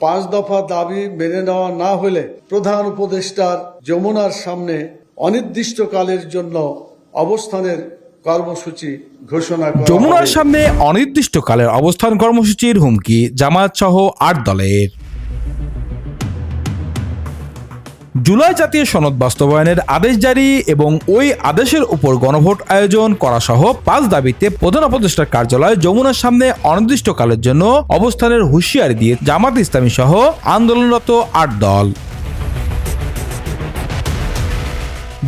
পাঁচ দফা দাবি মেনে নেওয়া না হলে প্রধান উপদেষ্টার যমুনার সামনে অনির্দিষ্টকালের জন্য অবস্থানের কর্মসূচি ঘোষণা যমুনার সামনে অনির্দিষ্টকালের অবস্থান কর্মসূচির হুমকি জামায়াত সহ আট দলের। জুলাই জাতীয় সনদ বাস্তবায়নের আদেশ জারি এবং ওই আদেশের উপর গণভোট আয়োজন করা সহ পাঁচ দাবিতে প্রধান উপদেষ্টার কার্যালয় যমুনার সামনে অনির্দিষ্টকালের জন্য অবস্থানের হুঁশিয়ারি দিয়ে জামাত ইসলামী সহ আন্দোলনরত আট দল।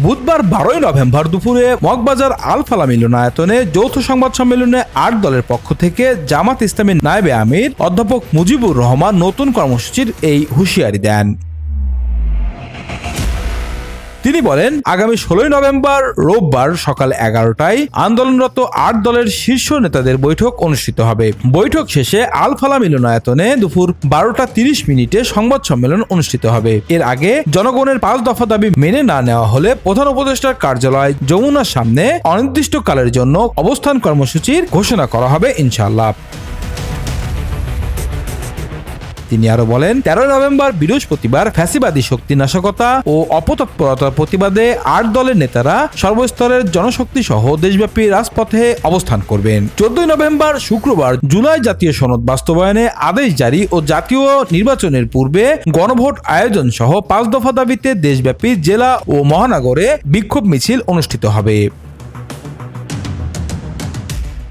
বুধবার বারোই নভেম্বর দুপুরে মগবাজার আল ফালা মিলনায়তনে যৌথ সংবাদ সম্মেলনে আট দলের পক্ষ থেকে জামাত ইসলামী নায়েবে আমির অধ্যাপক মুজিবুর রহমান নতুন কর্মসূচির এই হুঁশিয়ারি দেন। তিনি বলেন, আগামী ষোলোই নভেম্বর রোববার সকাল এগারোটায় আন্দোলনরত আট দলের শীর্ষ নেতাদের বৈঠক অনুষ্ঠিত হবে। বৈঠক শেষে আলফালা মিলনায়তনে দুপুর বারোটা তিরিশ মিনিটে সংবাদ সম্মেলন অনুষ্ঠিত হবে। এর আগে জনগণের পাঁচ দফা দাবি মেনে না নেওয়া হলে প্রধান উপদেষ্টার কার্যালয় যমুনার সামনে অনির্দিষ্টকালের জন্য অবস্থান কর্মসূচির ঘোষণা করা হবে ইনশাআল্লাহ। তিনি আরও বলেন, তেরোই নভেম্বর বৃহস্পতিবার ফ্যাসিবাদী শক্তি নাশকতা ও অপতৎপরতার প্রতিবাদে আট দলের নেতারা সর্বস্তরের জনশক্তি সহ দেশব্যাপী রাজপথে অবস্থান করবেন। চোদ্দই নভেম্বর শুক্রবার জুলাই জাতীয় সনদ বাস্তবায়নে আদেশ জারি ও জাতীয় নির্বাচনের পূর্বে গণভোট আয়োজন সহ পাঁচ দফা দাবিতে দেশব্যাপী জেলা ও মহানগরে বিক্ষোভ মিছিল অনুষ্ঠিত হবে।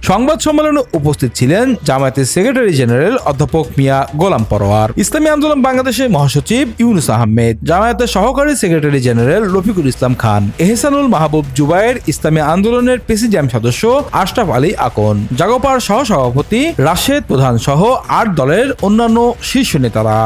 সংবাদ সম্মেলনে উপস্থিত ছিলেন জামায়াতের সেক্রেটারি জেনারেল অধ্যাপক মিয়া গোলাম পরোয়ার, ইসলামী আন্দোলন বাংলাদেশের মহাসচিব ইউনুস আহমেদ, জামায়াতের সহকারী সেক্রেটারি জেনারেল রফিকুল ইসলাম খান, এহসানুল মাহবুব জুবায়ের ইসলামী আন্দোলনের প্রেসিডিয়াম সদস্য আশরাফ আলী আকন, জাগোপার সহ সভাপতি রাশেদ প্রধান সহ আট দলের অন্যান্য শীর্ষ নেতারা।